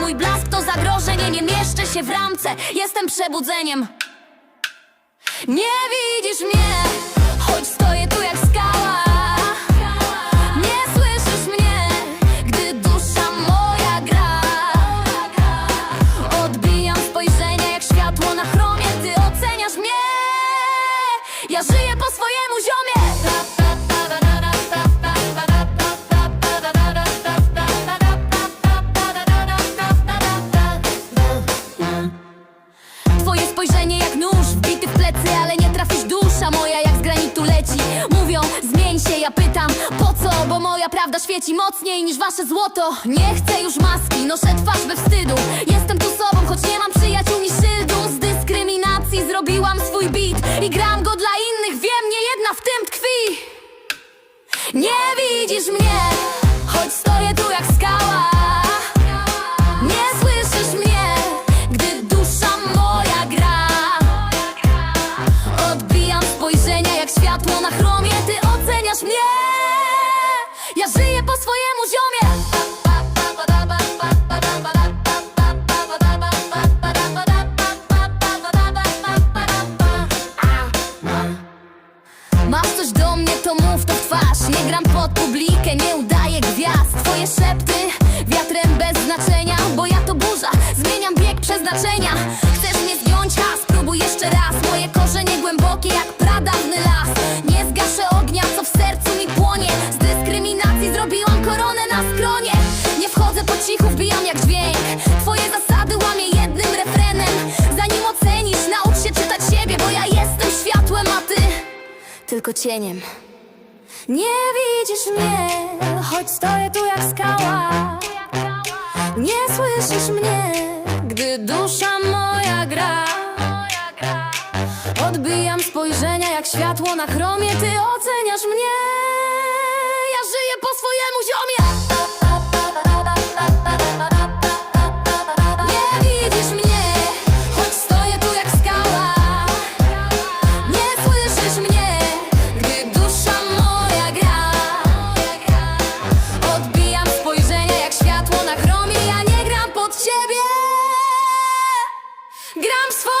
Mój blask to zagrożenie, nie mieszczę się w ramce. Jestem przebudzeniem. Nie widzisz mnie, choć stoję tu jak skała. Nie słyszysz mnie, gdy dusza moja gra. Odbijam spojrzenia jak światło na chromie. Ty oceniasz mnie. Ja żyję po swojemu się, ja pytam po co, bo moja prawda świeci mocniej niż wasze złoto. Nie chcę już maski, noszę twarz we wstydu. Jestem tu sobą, choć nie mam przyjaciół ni szyldu. Z dyskryminacji zrobiłam swój beat I gram go dla innych, wiem, nie jedna w tym tkwi. Nie widzisz mnie, choć stoję tu jak skała. Nie słyszysz mnie, gdy dusza moja gra. Odbijam spojrzenia jak światło na chromie pod publikę, nie udaję gwiazd. Twoje szepty wiatrem bez znaczenia Bo ja to burza, zmieniam bieg przeznaczenia. Chcesz mnie zdjąć, ha, spróbuj jeszcze raz. Moje korzenie głębokie jak pradawny las. Nie zgaszę ognia, co w sercu mi płonie. Z dyskryminacji zrobiłam koronę na skronie. Nie wchodzę po cichu, wbijam jak dźwięk. Twoje zasady łamię jednym refrenem. Zanim ocenisz, naucz się czytać siebie Bo ja jestem światłem, a ty tylko cieniem. Nie widzisz mnie, choć stoję tu jak skała. Nie słyszysz mnie, gdy dusza moja gra. Odbijam spojrzenia jak światło na chromie, ty oceniasz mnie. Ja żyję po swojemu ziomie. Światło